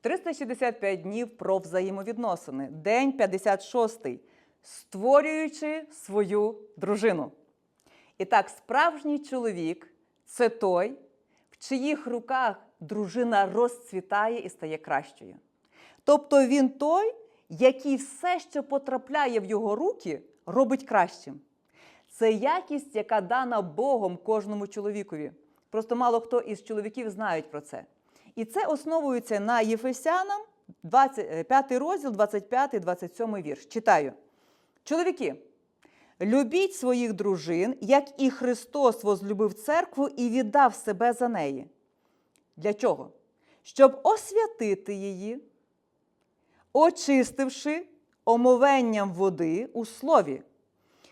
365 днів про взаємовідносини. День 56. Створюючи свою дружину. І так, справжній чоловік це той, в чиїх руках дружина розцвітає і стає кращою. Тобто він той, який все, що потрапляє в його руки, робить кращим. Це якість, яка дана Богом кожному чоловікові. Просто мало хто із чоловіків знають про це. І це основується на Єфесянам, 5 розділ, 25, 27 вірш. Читаю. Чоловіки, любіть своїх дружин, як і Христос возлюбив церкву і віддав себе за неї. Для чого? Щоб освятити її, очистивши омовенням води у слові,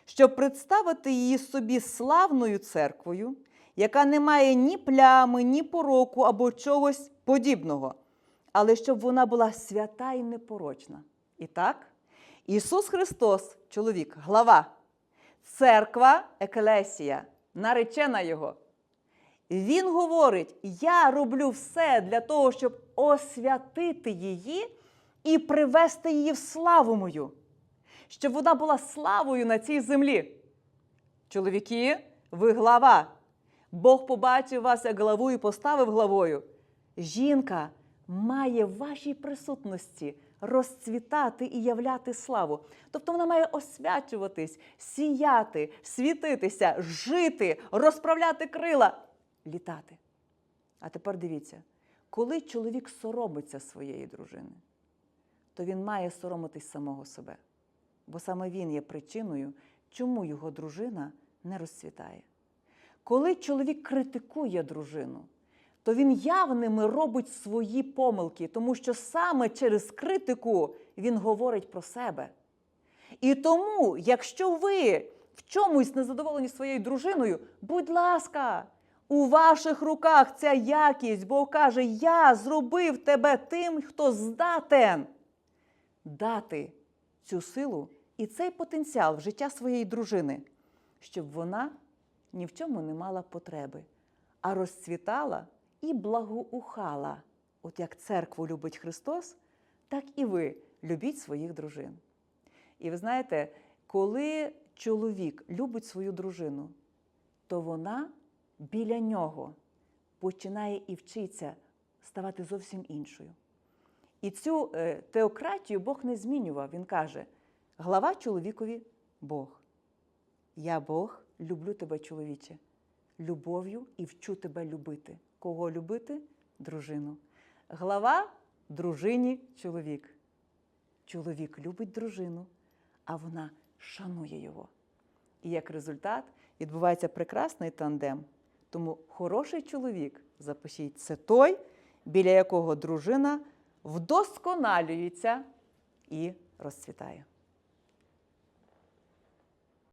щоб представити її собі славною церквою, яка не має ні плями, ні пороку або чогось подібного, але щоб вона була свята і непорочна. І так, Ісус Христос, чоловік, глава, церква, екелесія, наречена Його. Він говорить: я роблю все для того, щоб освятити її і привести її в славу мою, щоб вона була славою на цій землі. Чоловіки, ви глава. Бог побачив вас як главу і поставив главою. Жінка має в вашій присутності розцвітати і являти славу. Тобто вона має освячуватись, сіяти, світитися, жити, розправляти крила, літати. А тепер дивіться, коли чоловік соромиться своєї дружини, то він має соромитись самого себе. Бо саме він є причиною, чому його дружина не розцвітає. Коли чоловік критикує дружину, то він явними робить свої помилки, тому що саме через критику він говорить про себе. І тому, якщо ви в чомусь незадоволені своєю дружиною, будь ласка, у ваших руках ця якість, Бог каже, я зробив тебе тим, хто здатен дати цю силу і цей потенціал в життя своєї дружини, щоб вона ні в чому не мала потреби, а розцвітала і благоухала. От як церкву любить Христос, так і ви любіть своїх дружин. І ви знаєте, коли чоловік любить свою дружину, то вона біля нього починає і вчиться ставати зовсім іншою. І цю е, теократію Бог не змінював. Він каже: глава чоловікові Бог. Я Бог, люблю тебе, чоловіче, любов'ю і вчу тебе любити. Кого любити? Дружину. Глава дружині чоловік. Чоловік любить дружину, а вона шанує його. І як результат відбувається прекрасний тандем. Тому хороший чоловік, запишіть, це той, біля якого дружина вдосконалюється і розцвітає.